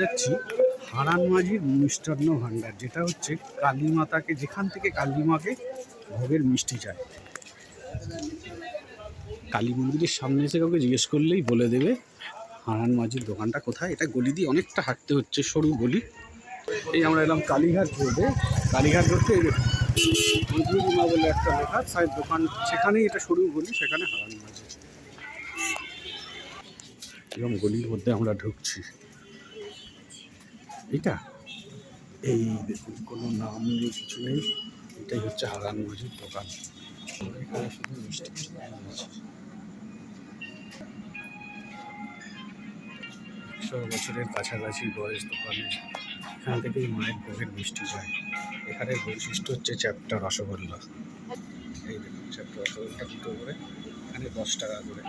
যাচ্ছি হারান মাঝির মিষ্টান্ন ভাণ্ডার, যেটা হচ্ছে কালী মাতাকে, যেখান থেকে কালী মাকে ভোগের মিষ্টি চায় কালী মন্দিরের সামনে এসে কাউকে জিজ্ঞেস করলেই বলে দেবে হারান মাঝির দোকানটা কোথায়? এটা গলি দিয়ে অনেকটা হাঁটতে হচ্ছে, সরু গলি। এই আমরা এলাম কালীঘাট রোডে কালীঘাট রোডে মা বলে একটা লেখা সাইড দোকান সেখানেই এটা সরু গলি, সেখানে হারান মাঝি এরকম গলির মধ্যে আমরা ঢুকছি। এটা? এই দেখুন, কোনো নাম নেই, কিছু নেই। এটাই হচ্ছে হারান মাঝির দোকান। এখানে একশো বছরের কাছাকাছি বয়স দোকানে। এখান থেকেই মায়ের ভোগের মিষ্টি যায়। এখানের বৈশিষ্ট্য হচ্ছে চ্যাপ্টা রসগোল্লা। এই দেখুন চ্যাপ্টা রসগোল্লা দুটো করে। এখানে দশ টাকা করে।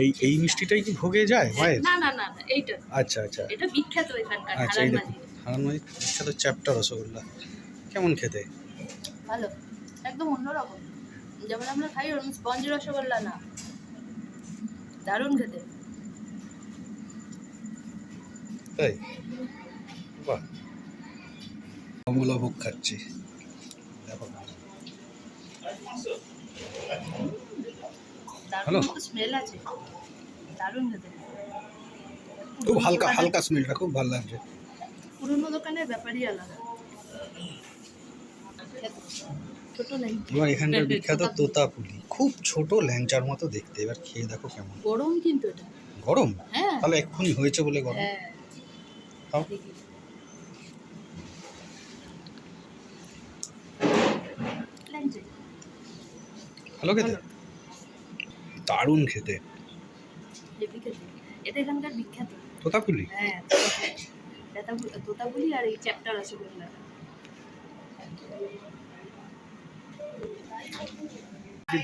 এই এই মিষ্টিটাই কি ভোগে যায়? মায়ের না না না না এইটা আচ্ছা আচ্ছা। এটা বিখ্যাত এখানকার আচ্ছা এই দেখুন হারানমাই বিখ্যাত চ্যাপ্টা রসগোল্লা। কেমন খেতে? ভালো একদম অন্যরকম। যেমন আমরা খাই ওরকম স্পঞ্জ রসগোল্লা না। দারুণ খেতে। তাই? বাহ। কমলা ভোগ খাচ্ছি। দেখো। Hello? দারুণ স্মেল আছে। দারুণ খেতে। খুব হালকা হালকা স্মেলটা খুব ভালো লাগছে। পুরনো দোকানের ব্যাপারই আলাদা। এবার এখানকার বিখ্যাত তোতাপুলি। খুব ছোট ল্যাংচার মতো দেখতে। এবার খেয়ে দেখো কেমন। গরম কিন্তু এটা। গরম? হ্যাঁ। তাহলে এক্ষুনি হয়েছে বলে গরম। হ্যাঁ। ভালো খেতে? দারুণ খেতে। এটা এখানকার বিখ্যাত। তোতাপুলি? হ্যাঁ তোতাপুলি। আর এই চ্যাপ্টার রসগোল্লা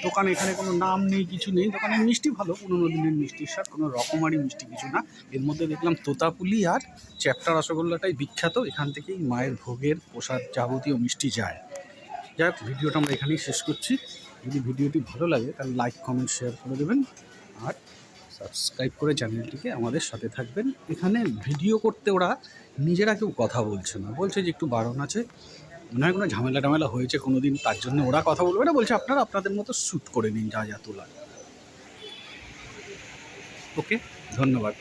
দোকান এখানে কোনো নাম নেই কিছু নেই। দোকানের মিষ্টি ভালো পুরোনো দিনের মিষ্টির স্বাদ কোনো রকমারি মিষ্টি কিছু না। এর মধ্যে দেখলাম তোতাপুলি আর চ্যাপ্টা রসগোল্লাটাই বিখ্যাত। এখান থেকেই মায়ের ভোগের প্রসাদ যাবতীয় মিষ্টি যায়। যাই হোক ভিডিওটা আমরা এখানেই শেষ করছি। যদি ভিডিওটি ভালো লাগে, তাহলে লাইক কমেন্ট শেয়ার করে দেবেন। আর সাবস্ক্রাইব করে চ্যানেলটিকে আমাদের সাথে থাকবেন। এখানে ভিডিও করতে ওরা নিজেরা কেউ কথা বলছে না। বলছে যে একটু বারণ আছে। মনে হয় কোনো ঝামেলা টামেলা হয়েছে কোনো দিন তার জন্য ওরা কথা বলবে না। বলছে আপনারা আপনাদের মতো শ্যুট করে নিন যা যা তোলা ওকে ধন্যবাদ।